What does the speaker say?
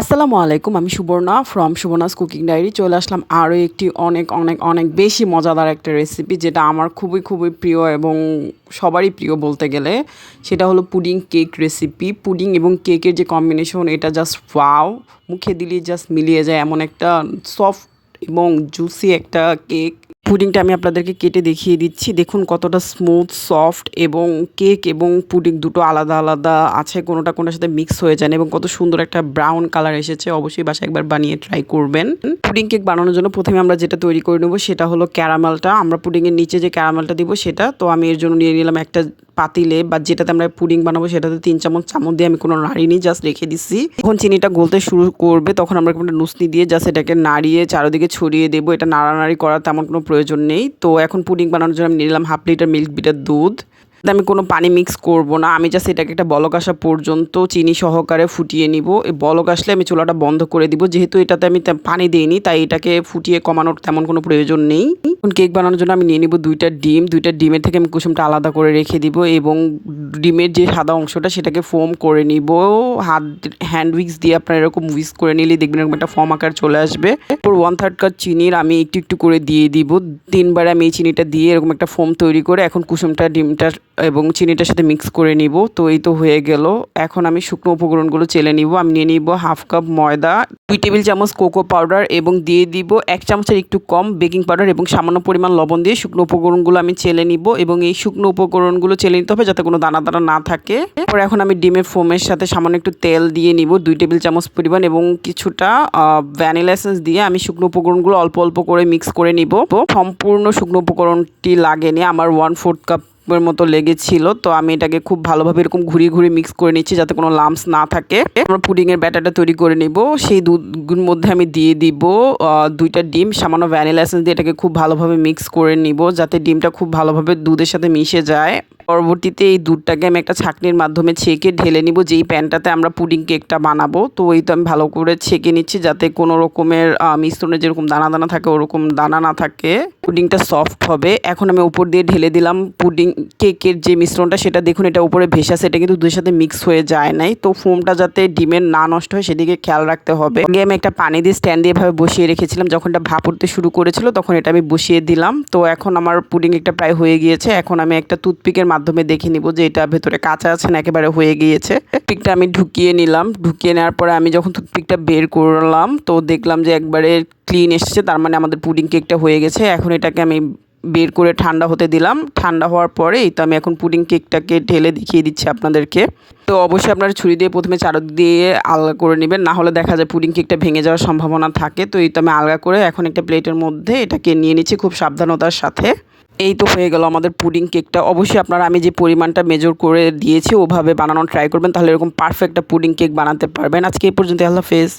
আসসালামু আলাইকুম, আমি Suborna from Suborna's cooking diary. চলে আসলাম আরও একটি অনেক অনেক অনেক বেশি মজাদার একটা রেসিপি যেটা আমার খুবই খুবই প্রিয় এবং সবারই প্রিয় বলতে গেলে। সেটা হলো পুডিং কেক রেসিপি পুডিং এবং কেকের যে কম্বিনেশন এটা জাস্ট ওয়াও মুখে দিলেই জাস্ট মিলিয়ে যায় এমন একটা সফট এবং জুসি একটা কেক। পুডিংটা আমি আপনাদেরকে কেটে দেখিয়ে দিচ্ছি। দেখুন কতটা স্মুথ সফট এবং কেক এবং পুডিং দুটো আলাদা আলাদা আছে, কোনোটা কোনোটার সাথে মিক্স হয়ে যায় এবং কত সুন্দর একটা ব্রাউন কালার এসেছে। অবশ্যই বাসায় একবার বানিয়ে ট্রাই করবেন। পুডিং কেক বানানোর জন্য প্রথমে আমরা যেটা তৈরি করে নেব সেটা হলো ক্যারামেলটা। আমরা পুডিংয়ের নিচে যে ক্যারামেলটা দিব সেটা, তো আমি এর জন্য নিয়ে নিলাম একটা পাতিলে বা যেটাতে আমরা পুডিং বানাবো সেটাতে তিন চামচ চামচ দিয়ে আমি কোনো নাড়িনি জাস্ট রেখে দিচ্ছি যখন চিনিটা গলতে শুরু করবে তখন আমরা একটা নুসনি দিয়ে জাস্ট এটাকে নাড়িয়ে চারোদিকে ছড়িয়ে দেবো। এটা নাড়ানাড়ি করার তেমন কোনো প্রয়োজন নেই। তো এখন পুডিং বানানোর জন্য আমি নিলাম হাফ লিটার মিল্ক বিটার দুধ। আমি কোনো পানি মিক্স করব না। আমি জাস্ট এটাকে একটা বলক আসা পর্যন্ত চিনি সহকারে ফুটিয়ে নিব। এই বলক আসলে আমি চুলাটা বন্ধ করে দিব। যেহেতু এটাতে আমি পানি দিইনি, তাই এটাকে ফুটিয়ে কমানোর তেমন কোনো প্রয়োজন নেই। এখন কেক বানানোর জন্য আমি নিয়ে নিব দুইটা ডিম। দুইটা ডিমের থেকে আমি কুসুমটা আলাদা করে রেখে দিব এবং ডিমের যে সাদা অংশটা সেটাকে ফোম করে নিব। হাত হ্যান্ড উইক্স দিয়ে আপনার এরকম উইক্স করে নিলে দেখবেন এরকম একটা ফর্ম আকার চলে আসবে। এরপর ওয়ান থার্ড কাপ চিনির আমি একটু একটু করে দিয়ে দিব। তিনবার আমি এই চিনিটা দিয়ে এরকম একটা ফোম তৈরি করে এখন কুসুমটা ডিমটা এবং চিনিটার সাথে মিক্স করে নিব। তো এই তো হয়ে গেল। এখন আমি শুকনো উপকরণগুলো চেলে নিব। আমি নিয়ে নিব হাফ কাপ ময়দা, দুই টেবিল চামচ কোকো পাউডার এবং দিয়ে দিব এক চামচের একটু কম বেকিং পাউডার এবং সামান্য পরিমাণ লবণ দিয়ে শুকনো উপকরণগুলো আমি চেলে নিব এবং এই শুকনো উপকরণগুলো চেলে নিতে হবে যাতে কোনো দানা দানা না থাকে। এরপর এখন আমি ডিমের ফোমের সাথে সামান্য একটু তেল দিয়ে নিব, দুই টেবিল চামচ পরিমাণ এবং কিছুটা ভ্যানিলা এসেন্স দিয়ে আমি শুকনো উপকরণগুলো অল্প অল্প করে মিক্স করে নিব। সম্পূর্ণ শুকনো উপকরণটি লাগেনি। আমার ওয়ান ফোর্থ কাপ মতো লেগেছিল, তো আমি এটাকে খুব ভালোভাবে এরকম ঘুরিয়ে ঘুরিয়ে মিক্স করে নিচ্ছি যাতে কোনো লামস না থাকে। আমরা পুডিংয়ের ব্যাটারটা তৈরি করে নিব, সেই দুধগুলোর মধ্যে আমি দিয়ে দিব দুইটা ডিম, সামান্য ভ্যানিলা এসেন্স দিয়ে এটাকে খুব ভালোভাবে মিক্স করে নিব, যাতে ডিমটা খুব ভালোভাবে দুধের সাথে মিশে যায়। পরবর্তীতে এই দুধটাকে আমি একটা ছাঁকনির মাধ্যমে ছেঁকে ঢেলে নিব, যেই প্যানটাতে আমরা পুডিং কেকটা বানাবো। তো ওই তো আমি ভালো করে ছেঁকে নিচ্ছি যাতে কোনো রকমের মিশ্রণে যেরকম দানা দানা থাকে, ওরকম দানা না থাকে। পুডিংটা সফট হবে। এখন আমি উপর দিয়ে ঢেলে দিলাম পুডিং কেকের যে মিশ্রণটা, সেটা দেখুন এটা উপরে ভেসা সেটা কিন্তু দুধের সাথে মিক্স হয়ে যায় নাই। তো ফোমটা যাতে ডিমের না নষ্ট হয়, সেদিকে খেয়াল রাখতে হবে। আগে আমি একটা পানি দিয়ে স্ট্যান্ড দিয়ে এভাবে বসিয়ে রেখেছিলাম, যখন এটা ভাপ উঠতে শুরু করেছিল, তখন এটা আমি বসিয়ে দিলাম। তো এখন আমার পুডিং একটা প্রায় হয়ে গিয়েছে। এখন আমি একটা টুথপিকের মাধ্যমে দেখে নিব যে এটা ভেতরে কাঁচা আছে না একেবারে হয়ে গিয়েছে। টুথপিকটা আমি ঢুকিয়ে নিলাম। ঢুকিয়ে নেওয়ার পরে আমি যখন টুথপিকটা বের করলাম, তো দেখলাম যে একবারে ক্লিন এসেছে, তার মানে আমাদের পুডিং কেকটা হয়ে গেছে। এখন এটাকে আমি বের করে ঠান্ডা হতে দিলাম। ঠান্ডা হওয়ার পরেই তো আমি এখন পুডিং কেকটাকে ঢেলে দেখিয়ে দিচ্ছি আপনাদেরকে। তো অবশ্যই আপনারা ছুরি দিয়ে প্রথমে চারো দিয়ে আলগা করে নেবেন, না হলে দেখা যায় পুডিং কেকটা ভেঙে যাওয়ার সম্ভাবনা থাকে। তো এই তো আমি আলগা করে এখন একটা প্লেটের মধ্যে এটাকে নিয়ে নিচ্ছি খুব সাবধানতার সাথে। এই তো হয়ে গেল আমাদের পুডিং কেকটা। অবশ্যই আপনারা আমি যে পরিমাণটা মেজর করে দিয়েছি, ওভাবে বানানোর ট্রাই করবেন, তাহলে এরকম পারফেক্ট পুডিং কেক বানাতে পারবেন। আজকে এই পর্যন্ত আল্লাহ হাফেজ।